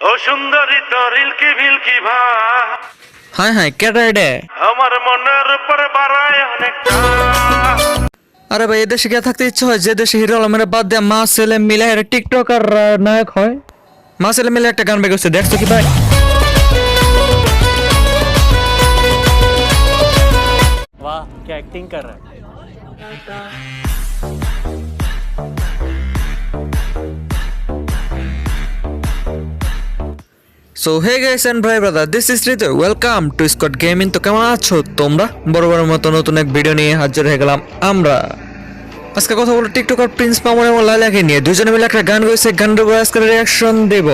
ও সুন্দরী তরিল কি ভিলকি ভা হ্যাঁ হ্যাঁ কেটে রে আমার মনের উপর বাড়ায় অনেকটা আরে ভাই এদেশে কে থাকতে ইচ্ছে হয় যে দেশে হিরো আলমের বাদ দিয়ে মা ছেলে মিলে একটা টিকটক আর আহ, নায়ক হয় মা ছেলে মিলে একটা গান বের করছে দেখছো কি ভাই वाह क्या एक्टिंग कर रहा है সো হে গাইস এন্ড ভাই brother this is Ritu welcome to Scott gaming তো কেমন আছো তোমরা? বড় বড় মতো নতুন এক ভিডিও নিয়ে হাজির হয়ে গেলাম আমরা। আজকে কথা বলো টিকটকার প্রিন্স মামুন এবং লাইলাকে নিয়ে। দুজনে মিলে একটা গান গেছে গানের উপর আজকে রিয়াকশন দেব।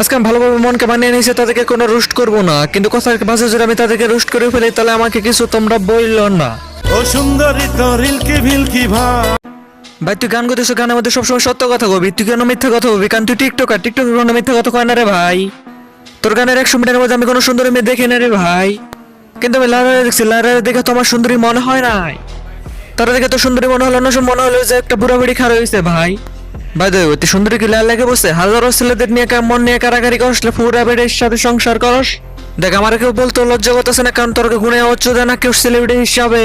আজকে আমি ভালোভাবে মনকে বানিয়ে নিয়েছি তাদেরকে কোনো রুস্ট করব না। কিন্তু কথা বাজে যদি আমি তাদেরকে রুস্ট করে ফেলি তাহলে আমাকে কিছু তোমরা বলল না। ও সুন্দরী তরিল কি ভিলকি ভা ভাই তুই গান করতেছ গানের মধ্যে সবসময় সত্য কথা কবি। তুই কেন মিথ্যা কথা কবি কারণ তুই টিকটকার। টিকটক কোনো মিথ্যা কথা কয় না রে ভাই। তোর গানের একশো মিনিটের মধ্যে আমি কোনো সুন্দরী মেয়ে দেখি না রে ভাই। কিন্তু আমি লারা দেখছি লারা দেখে তো আমার সুন্দরী মনে হয় নাই। তারা দেখে তো সুন্দরী মনে হলো না মনে হলো যে একটা বুড়া বুড়ি খারাপ হয়েছে ভাই ভাই দেখ তুই সুন্দরী কি লাল লাগে বসে? হাজারো ছেলেদের নিয়ে মন নিয়ে কারাকারি করসলে পুরা বেড়ের সাথে সংসার করস? দেখ, আমার কেউ বলতো লজ্জা করতেছে না, কারণ তোর গুণে অচ্ছ দেয় না, কেউ সেলিব্রিটি হিসাবে।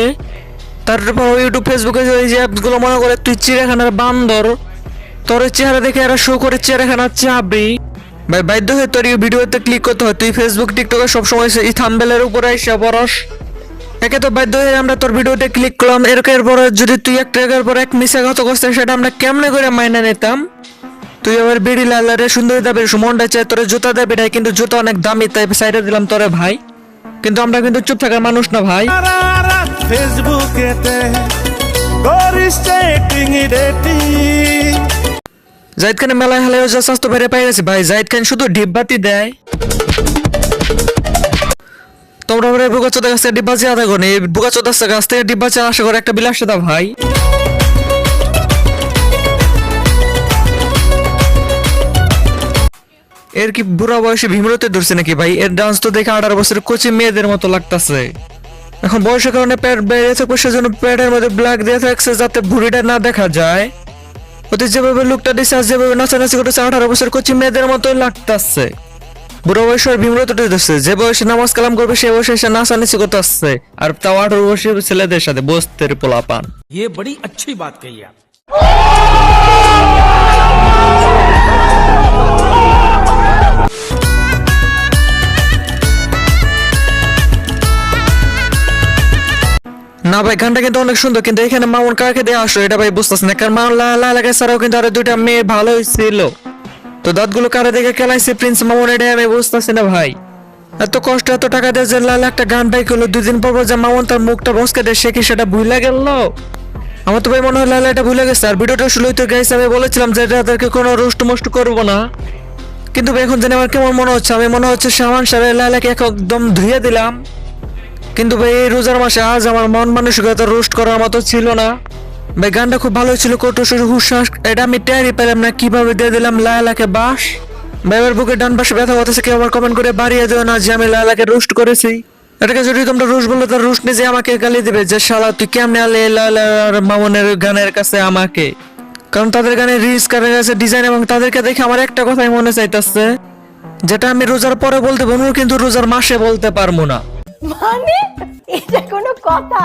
তারপর ইউটিউব ফেসবুকে এই যে অ্যাপসগুলো মনে করে, তুই চিড়িয়াখানার বান্দর। তোর চেহারা দেখে এরা শো করে চিড়িয়াখানার চাবি। ভাই, বাধ্য হয়ে তোর ভিডিওতে ক্লিক করতে হয়। তুই ফেসবুক টিকটকে সবসময় এই থাম্বেলের উপরে এসে বরস একে তো বাধ্য হয়ে আমরা তোর ভিডিওতে ক্লিক করলাম। এরকের পরে যদি তুই একটা একের পর এক মিশে গত করছিস সেটা আমরা কেমনে করে মাইনা নিতাম? তুই আবার বিড়ি লালারে সুন্দরী দাবি মনটা চাই তোর জুতা দেবি নাই, কিন্তু জুতা অনেক দামি, তাই সাইডে দিলাম তোরে ভাই। কিন্তু আমরা কিন্তু চুপ থাকার মানুষ না ভাই। ফেসবুকেতে করিস চেটিং ডেটিং জাহিদ খানের মেলায় হালে যা স্বাস্থ্য বেড়ে পাই গেছে। ভাই জাহিদ খান শুধু ডিব্বাতি দেয়। তোমরা এই বুকা চোদা কাছ থেকে ডিব্বা চেয়ে আদা করো বুকা চোদার কাছ থেকে ডিব্বা চেয়ে আশা করে একটা বিলাস দা ভাই। এর কি বুড়া বয়সে ভীমরতে ধরছে নাকি ভাই? এর ডান্স তো দেখে আঠারো বছরের কোচি মেয়েদের মতো লাগতাছে। এখন বয়সের কারণে প্যাট বেড়ে থাকবে, সেজন্য পেটের মধ্যে ব্ল্যাক দিয়ে থাকছে যাতে ভুড়িটা না দেখা যায়। ওতে যেভাবে লুকটা দিছে আর যেভাবে নাচানাচি করতেছে আঠারো বছর কোচি মেয়েদের মতোই লাগতাছে বুড়ো বয়সে আর বিমরত দিতেছে যে বয়সে নামাজ কালাম করবে সে বয়সে এসে নাচানাচি করতে আসছে আর তাও আঠারো বছর ছেলেদের সাথে বসতে পোলা পান ये बड़ी अच्छी बात कही आप না ভাই, গানটা কিন্তু অনেক সুন্দর, কিন্তু এখানে মামুন কাকে দিয়ে আসলো এটা ভাই বুঝতেছে না, কারণ মামুন লাল লাগে ছাড়াও কিন্তু আরও দুইটা মেয়ে ভালো ছিল। তো দাঁতগুলো কারে দেখে খেলাইছে প্রিন্স মামুন এটা আমি বুঝতেছি না ভাই। এত কষ্ট, এত টাকা দিয়ে যে লাল একটা গান বাই করল, দুদিন পর যে মামুন তার মুখটা বসকে দিয়ে, সে কি সেটা ভুলে গেল? আমার তো ভাই মনে হয় লাল এটা ভুলে গেছে, আর ভিডিওটা শুরুই তো গাইছে আমি বলেছিলাম যে এটা তাদেরকে কোনো রুষ্ট মুষ্ট করব না। কিন্তু এখন জানি আমার কেমন মনে হচ্ছে, আমি মনে হচ্ছে সামান সারে লালাকে একদম ধুয়ে দিলাম। কিন্তু ভাই, এই রোজার মাসে আজ আমার মন মানসিকতা রোস্ট করার মতো ছিল না। ভাই, গানটা খুব ভালো ছিল কটু সুর হুশ্বাস এটা আমি টেরই পেলাম না, কীভাবে দিয়ে দিলাম লালাকে বাস ভাইবার বুকে ডান পাশে ব্যথা হতেছে কেউ আবার কমেন্ট করে বাড়িয়ে দিও না যে আমি লালাকে রোস্ট করেছি। এটাকে যদি তোমরা রোস্ট বললে তার রোস্ট নিজে আমাকে গালি দেবে যে, শালা, তুই কেমনে আলে লালার মামনের গানের কাছে আমাকে? কারণ তাদের গানে রিলস কারের কাছে ডিজাইন এবং তাদেরকে দেখে আমার একটা কথাই মনে চাইতেছে, যেটা আমি রোজার পরে বলতে পারব কিন্তু রোজার মাসে বলতে পারব না। মানে এটা কোনো কথা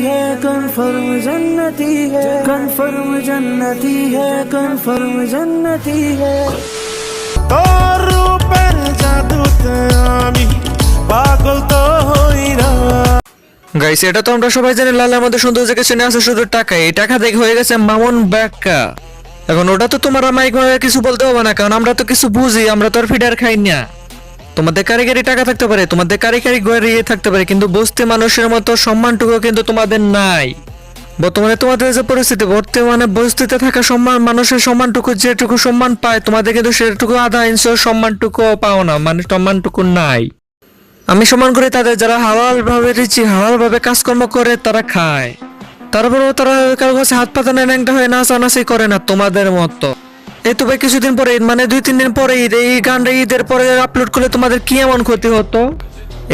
है कन्फर्म जन्नती है कन्फर्म जन्नती है कन्फर्म जन्नती है তোর রূপের জাদুতে আমি পাগল তো হই না গাইস এটা তো আমরা সবাই জানি লালের মধ্যে সুন্দর যে কিছু নেই আছে শুধু টাকা এই টাকা দেখে হয়ে গেছে মামুন ব্যাকা এখন ওটা তো তোমার মাইক কিছু বলতে হবে না কারণ আমরা তো কিছু বুঝি আমরা তো আর ফিডার খাই না তোমাদের কারিগরি টাকা থাকতে পারে, তোমাদের কারিগরি গড়িয়ে থাকতে পারে, কিন্তু বস্তি মানুষের মতো সম্মানটুকু কিন্তু তোমাদের নাই। বর্তমানে তোমাদের যে পরিস্থিতি, বর্তমানে বস্তিতে থাকা সম্মান, মানুষের সম্মানটুকু যেটুকু সম্মান পায়, তোমাদের কিন্তু সেটুকু আধা ইঞ্চ সম্মানটুকু পাও না মানে সম্মানটুকু নাই। আমি সমান করি তাদের, যারা হালাল ভাবে রিচি হালাল ভাবে কাজকর্ম করে, তারা খায়। তারপরেও তারা কারও কাছে হাত পাতা নেয় ন্যাংটা হয়ে নাচানাচি করে না তোমাদের মতো। এই তো ভাই কিছুদিন পরে মানে দুই, তিন দিন পরে ঈদ, এই গানটা ঈদের পরে আপলোড করলে তোমাদের কি এমন ক্ষতি হতো?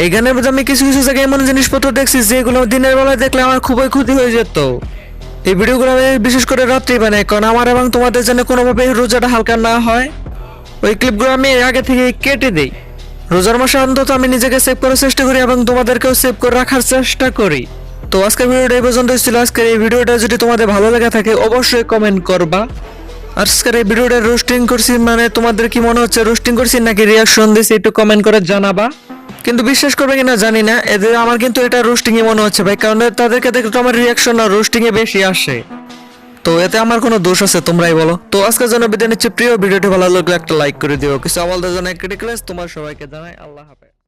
এই গানের মধ্যে আমি কিছু কিছু জায়গায় এমন জিনিসপত্র দেখছি যেগুলো দিনের বেলায় দেখলে আমার খুবই ক্ষতি হয়ে যেত। এই ভিডিওগুলো আমি বিশেষ করে রাত্রি বানাই, কারণ আমার এবং তোমাদের জন্য কোনোভাবে রোজাটা হালকা না হয়। ওই ক্লিপগুলো আমি আগে থেকে কেটে দিই। রোজার মাসে অন্তত আমি নিজেকে সেভ করার চেষ্টা করি এবং তোমাদেরকেও সেভ করে রাখার চেষ্টা করি। তো আজকের ভিডিওটা এই পর্যন্ত ছিল। আজকের এই ভিডিওটা যদি তোমাদের ভালো লেগে থাকে, অবশ্যই কমেন্ট করবা। আজকের এই ভিডিওটা রোস্টিং করছি মানে তোমাদের কি মনে হচ্ছে রোস্টিং করছি নাকি রিয়াকশন দিছি একটু কমেন্ট করে জানাবা। কিন্তু বিশ্বাস করবে কিনা জানি না এদের আমার কিন্তু এটা রোস্টিং এ মনে হচ্ছে ভাই, কারণ তাদেরকে দেখে তো আমার রিয়াকশন না রোস্টিং এ বেশি আসে। তো এতে আমার কোনো দোষ আছে, তোমরাই বলো। তো আজকের জন্য বিদায় নিচ্ছে, প্রিয় ভিডিওটি ভালো লাগলে একটা লাইক করে দিও। কিছু আমাদের জন্য ক্রিটিক্যাল তোমার সবাইকে জানাই, আল্লাহ হাফেজ।